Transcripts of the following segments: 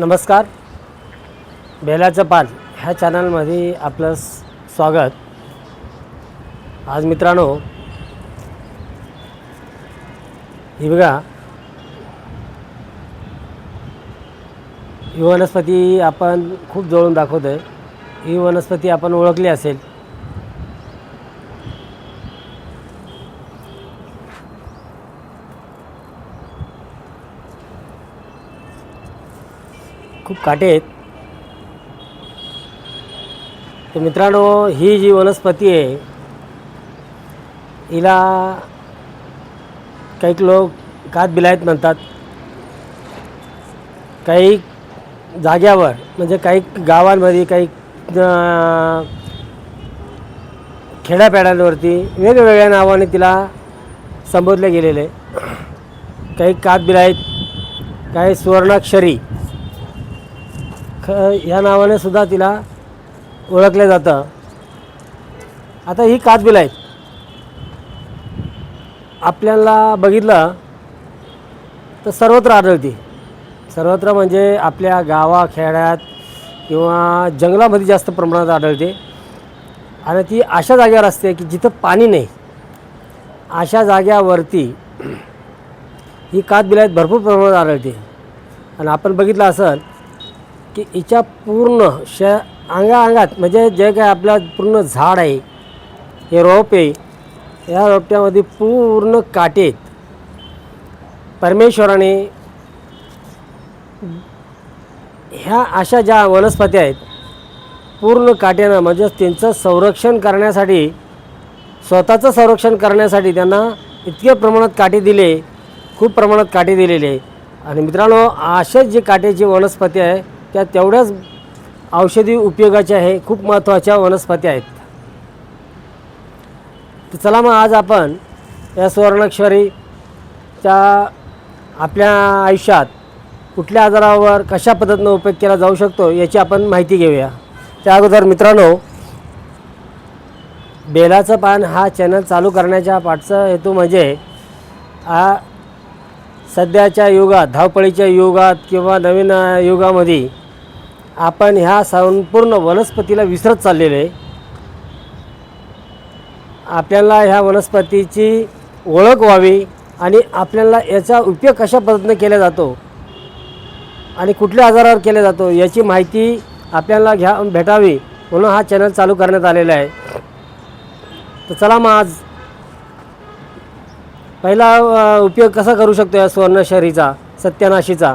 नमस्कार. बेलाचं पान ह्या चॅनलमध्ये आपलं स्वागत. आज मित्रांनो ही बघा. ही वनस्पती आपण खूप जवळून दाखवतो आहे ही वनस्पती आपण ओळखली असेल. खूप काटे आहेत. तर मित्रांनो ही जी वनस्पती आहे हिला काही लोक कात बिलायत म्हणतात. काही जाग्यावर म्हणजे काही गावांमध्ये काही खेड्यापेड्यांवरती वेगवेगळ्या नावाने तिला संबोधले गेलेले काही कात बिलायत काही सुवर्णाक्षरी ख ह्या नावाने सुद्धा तिला ओळखलं जातं. आता ही कातबिल आहेत. आपल्याला बघितलं तर सर्वत्र आढळते. सर्वत्र म्हणजे आपल्या गावाखेड्यात किंवा जंगलामध्ये जास्त प्रमाणात आढळते. आणि ती अशा जाग्यावर असते की जिथं पाणी नाही. अशा जाग्यावरती ही कातबिलायत भरपूर प्रमाणात आढळते. आणि आपण बघितलं असेल की हिच्या पूर्ण श अंगाअंगात म्हणजे जे काय आपलं पूर्ण झाड आहे हे रोप आहे या रोपट्यामध्ये पूर्ण काटे आहेत. परमेश्वराने ह्या अशा ज्या वनस्पती आहेत पूर्ण काट्यानं म्हणजे त्यांचं संरक्षण करण्यासाठी स्वतःचं संरक्षण करण्यासाठी त्यांना इतके प्रमाणात काटे दिले खूप प्रमाणात काटे दिलेले. आहे आणि मित्रांनो असेच जी काट्याची वनस्पती आहे त्या तेवढ्याच औषधी उपयोगाच्या आहे खूप महत्त्वाच्या वनस्पती आहेत. तर चला मग आज आपण या सुवर्णाक्षरीच्या आपल्या आयुष्यात कुठल्या आजारावर कशा पद्धतीनं उपयोग केला जाऊ शकतो याची आपण माहिती घेऊया. त्या अगोदर मित्रांनो बेलाचं पान हा चॅनल चालू करण्याच्या पाठचा हेतू म्हणजे हा सध्याच्या युगात धावपळीच्या युगात किंवा नवीन युगामध्ये आपण ह्या संपूर्ण वनस्पतीला विसरत चाललेलो आहे. आपल्याला ह्या वनस्पतीची ओळख व्हावी आणि आपल्याला याचा उपयोग कशा पद्धतीने केला जातो आणि कुठल्या आजारावर केला जातो याची माहिती आपल्याला घ्या भेटावी म्हणून हा चॅनल चालू करण्यात आलेला आहे. तर चला मग आज पहिला उपयोग कसा करू शकतो या सुवर्णशहरीचा सत्यानाशीचा?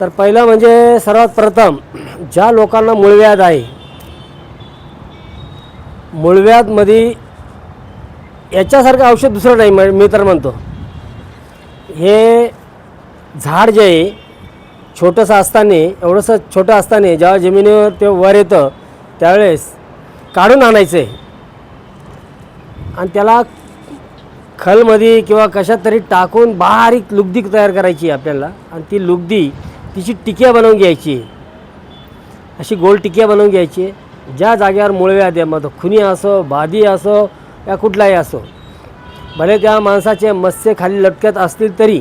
तर पहिलं म्हणजे सर्वात प्रथम ज्या लोकांना मूळव्याध आहे मूळव्याधमध्ये याच्यासारखं औषध दुसरं नाही म- मी तर म्हणतो. हे झाड जे आहे छोटंसं असताना एवढंसं छोटं असताना जेव्हा जमिनीवर ते वर येतं त्यावेळेस काढून आणायचं. आहे आणि त्याला खलमध्ये किंवा कशात तरी टाकून बारीक लुगदी तयार करायची आहे आपल्याला. आणि ती लुगदी तिची टिकिया बनवून घ्यायची. अशी गोल टिकिया बनवून घ्यायची. ज्या जागेवर मुळव्याध आहे मग खुनी असो बादी असो या कुठलाही असो भले त्या माणसाचे मत्स्य खाली लटकत असतील तरी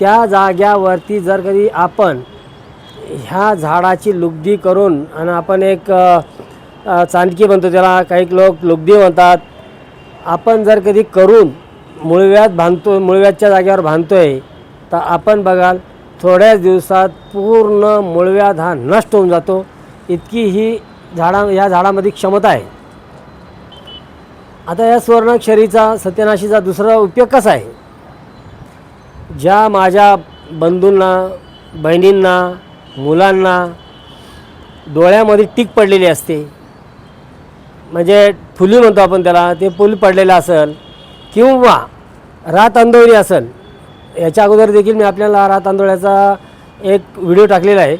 त्या जाग्यावरती जर कधी आपण ह्या झाडाची लुगदी करून आणि आपण एक चांदकी म्हणतो त्याला काही लोक लुगदी म्हणतात आपण जर कधी करून मुळव्याध बांधतो मुळव्याधच्या जागेवर बांधतो आहे तर आपण बघाल थोड्याच दिवसात पूर्ण मुळव्याध हा नष्ट होऊन जातो. इतकी ही झाडा या झाडामध्ये क्षमता आहे. आता या सुवर्णाक्षरीचा सत्यनाशीचा दुसरा उपयोग कसा आहे? ज्या माझ्या बंधूंना बहिणींना मुलांना डोळ्यामध्ये टीक पडलेली असते म्हणजे फुली म्हणतो आपण त्याला ते फुल पडलेलं असेल किंवा रात अंधोळी असेल याच्या अगोदर देखील मी आपल्याला रात आंदोळ्याचा एक व्हिडिओ टाकलेला आहे.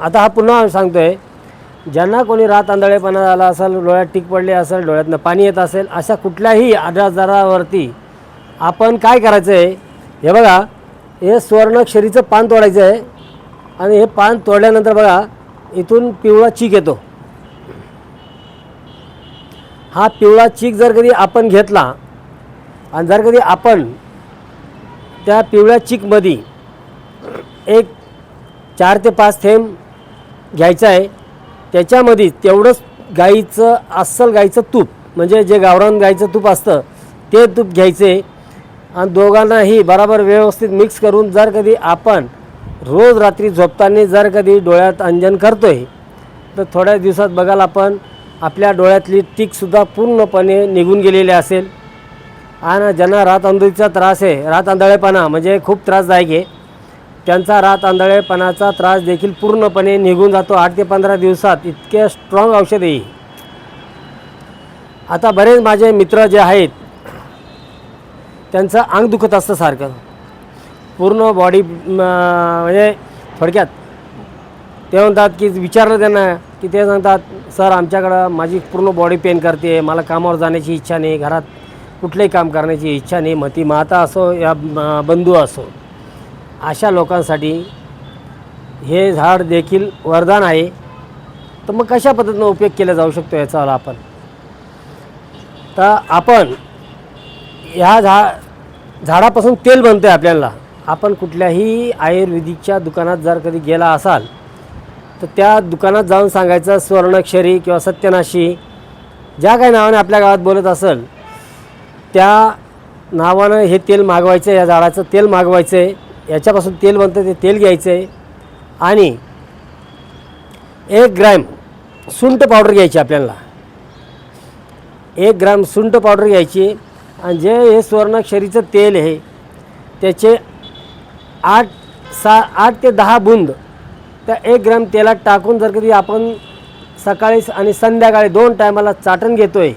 आता हा पुन्हा सांगतो आहे ज्यांना कोणी रात आंधळेपणा झाला असेल डोळ्यात टीक पडले असेल डोळ्यातनं पाणी येत असेल अशा कुठल्याही आजारावरती आपण काय करायचं आहे हे बघा हे सुवर्णक्षरीचं पान तोडायचं आहे आणि हे पान तोडल्यानंतर बघा इथून पिवळा चीक येतो. हा पिवळा चीक जर कधी आपण घेतला आणि जर कधी आपण त्या पिवळ्या चीकमध्ये एक चार ते पाच थेंब घ्यायचं आहे. त्याच्यामध्ये तेवढंच गाईचं अस्सल गाईचं तूप म्हणजे जे गावरान गाईचं तूप असतं ते तूप घ्यायचे. आणि दोघांनाही बराबर व्यवस्थित मिक्स करून जर कधी आपण रोज रात्री झोपताना जर कधी डोळ्यात अंजन करतो आहे तर थोड्या दिवसात बघाल आपण आपल्या डोळ्यातली टीकसुद्धा पूर्णपणे निघून गेलेली असेल. आणि ज्यांना रात आंधळीचा त्रास आहे रात आंधळेपणा म्हणजे खूप त्रासदायक आहे. त्यांचा रात आंधळेपणाचा त्रास देखील पूर्णपणे निघून जातो. आठ ते पंधरा दिवसात इतके स्ट्रॉंग औषध. आहे आता बरेच माझे मित्र जे आहेत त्यांचं अंग दुखत असतं सारखं. पूर्ण बॉडी म्हणजे थोडक्यात ते म्हणतात की विचारलं त्यांना की ते सांगतात सर आमच्याकडं माझी पूर्ण बॉडी पेन करते मला कामावर जाण्याची इच्छा नाही घरात कुठलंही काम करण्याची इच्छा नाही मग ती माता असो या बंधू असो अशा लोकांसाठी हे झाड देखील वरदान आहे. तर मग कशा पद्धतीनं उपयोग केला जाऊ शकतो याचा आपण? तर आपण ह्या झा झाडापासून तेल बनतं आहे आपल्याला. आपण कुठल्याही आयुर्वेदिकच्या दुकानात जर कधी गेला असाल तर त्या दुकानात जाऊन सांगायचं स्वर्णक्षरी किंवा सत्यनाशी ज्या काही नावाने आपल्या गावात बोलत असेल त्या नावानं हे तेल मागवायचं आहे या झाडाचं तेल मागवायचं आहे. याच्यापासून तेल बनतं ते तेल घ्यायचं आहे. आणि एक ग्रॅम सुंठ पावडर घ्यायची आपल्याला. एक ग्राम सुंठ पावडर घ्यायची. आणि जे हे सुवर्णाक्षरीचं तेल आहे त्याचे आठ सा आठ ते दहा बुंद त्या एक ग्राम तेलात टाकून जर कधी आपण सकाळी आणि संध्याकाळी दोन टायमाला चाटण घेतो आहे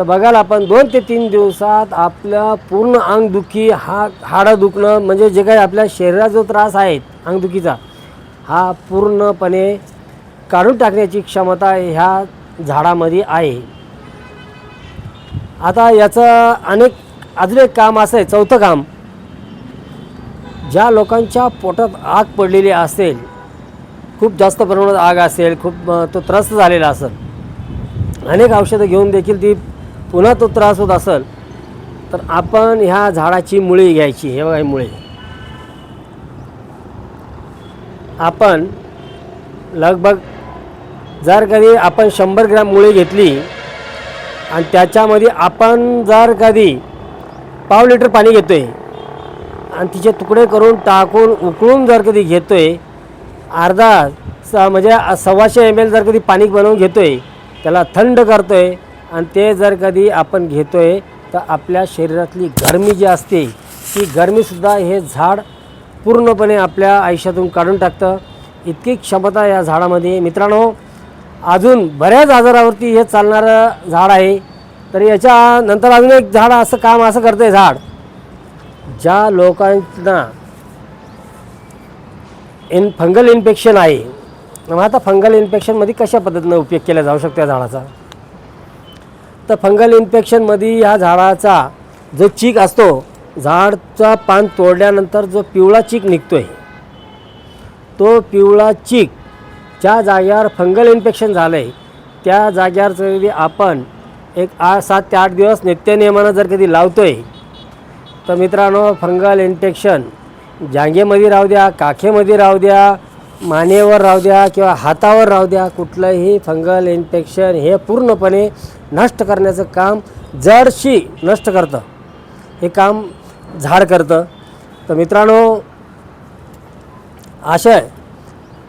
तर बघाल आपण दोन ते तीन दिवसात आपल्या पूर्ण अंगदुखी हा हाडं दुखणं म्हणजे जे काही आपल्या शरीरात जो त्रास आहे अंगदुखीचा हा पूर्णपणे काढून टाकण्याची क्षमता ह्या झाडामध्ये आहे. आता याचं अनेक अजून एक काम असं आहे चौथं काम. ज्या लोकांच्या पोटात आग पडलेली असेल खूप जास्त प्रमाणात आग असेल खूप तो त्रस्त झालेला असेल अनेक औषधं घेऊन देखील ती पुन्हा तो त्रास होत असेल तर आपण ह्या झाडाची मुळी घ्यायची हे बघा मुळे. आपण लगभग जर कधी आपण शंभर ग्रॅम मुळी घेतली आणि त्याच्यामध्ये आपण जर कधी पाव लिटर पाणी घेतो आहे आणि तिचे तुकडे करून टाकून उकळून जर कधी घेतो आहे अर्धा स म्हणजे सव्वाशे एम एल जर कधी पाणी बनवून घेतो आहे त्याला थंड करतो आहे आणि ते जर कधी आपण घेतो आहे तर आपल्या शरीरातली गरमी जी असते ती गरमीसुद्धा हे झाड पूर्णपणे आपल्या आयुष्यातून काढून टाकतं. इतकी क्षमता या झाडामध्ये. मित्रांनो अजून बऱ्याच आजारावरती हे चालणारं झाड आहे. तर याच्या नंतर अजून एक झाड असं काम असं करतं आहे झाड. ज्या लोकांना इन फंगल इन्फेक्शन आहे. मग आता फंगल इन्फेक्शनमध्ये कशा पद्धतीनं उपयोग केला जाऊ शकतो या झाडाचा? तर फंगल इन्फेक्शनमध्ये ह्या झाडाचा जो चीक असतो झाडचा पान तोडल्यानंतर जो पिवळा चीक निघतो आहे तो पिवळा चीक ज्या जागेवर फंगल इन्फेक्शन झालं आहे त्या जाग्यावर कधी आपण एक आठ सात ते आठ दिवस नित्यनियमानं जर कधी लावतो आहे तर मित्रांनो फंगल इन्फेक्शन जांगेमध्ये राहू द्या काखेमध्ये राहू द्या मानेवर राहू द्या किंवा हातावर राहू द्या कुठलंही फंगल इन्फेक्शन हे पूर्णपणे नष्ट करण्याचं काम जडशी नष्ट करतं. हे काम झाड करतं. तर मित्रांनो आशा आहे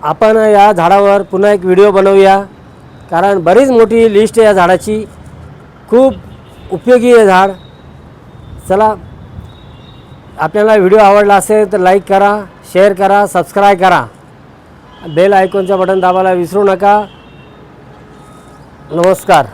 आपण या झाडावर पुन्हा एक व्हिडिओ बनवूया. कारण बरीच मोठी लिस्ट आहे या झाडाची. खूप उपयोगी आहे झाड. चला आपल्याला व्हिडिओ आवडला असेल तर लाईक करा शेअर करा सबस्क्राईब करा. बेल आयकॉनचं बटन दाबायला विसरू नका. नमस्कार.